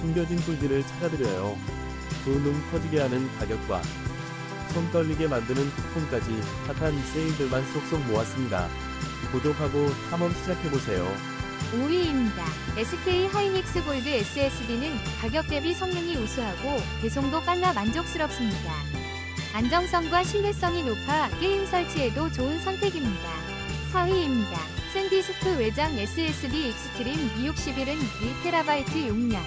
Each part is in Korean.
숨겨진 꿀들을 찾아드려요. 두눈 커지게 하는 가격과 손 떨리게 만드는 쿠폰까지 핫한 세일들만 쏙쏙 모았습니다. 구독하고 탐험 시작해보세요. 5위입니다. SK 하이닉스 골드 SSD는 가격 대비 성능이 우수하고 배송도 빨라 만족스럽습니다. 안정성과 신뢰성이 높아 게임 설치에도 좋은 선택입니다. 4위입니다. 샌디스크 외장 SSD 익스트림 261은 1TB 용량,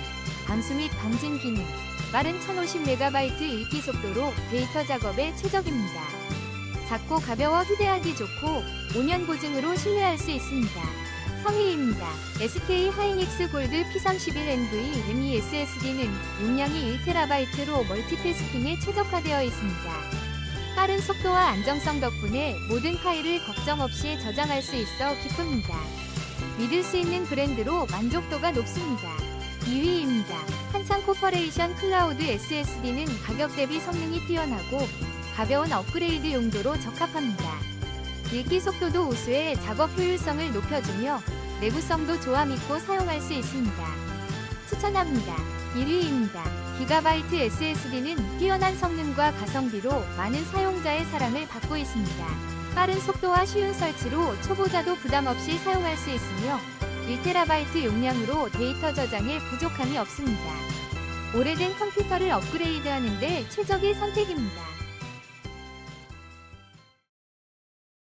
방수 및 방진 기능, 빠른 1050MB 읽기 속도로 데이터 작업에 최적입니다. 작고 가벼워 휴대하기 좋고 5년 보증으로 신뢰할 수 있습니다. 성의입니다. SK 하이닉스 골드 P31NV ME SSD는 용량이 1TB로 멀티태스킹에 최적화되어 있습니다. 빠른 속도와 안정성 덕분에 모든 파일을 걱정 없이 저장할 수 있어 기쁩니다. 믿을 수 있는 브랜드로 만족도가 높습니다. 2위입니다. 한창 코퍼레이션 클라우드 SSD는 가격 대비 성능이 뛰어나고 가벼운 업그레이드 용도로 적합합니다. 읽기 속도도 우수해 작업 효율성을 높여주며 내구성도 조화 믿고 사용할 수 있습니다. 추천합니다. 1위입니다. 기가바이트 SSD는 뛰어난 성능과 가성비로 많은 사용자의 사랑을 받고 있습니다. 빠른 속도와 쉬운 설치로 초보자도 부담 없이 사용할 수 있으며 1TB 용량으로 데이터 저장에 부족함이 없습니다. 오래된 컴퓨터를 업그레이드하는데 최적의 선택입니다.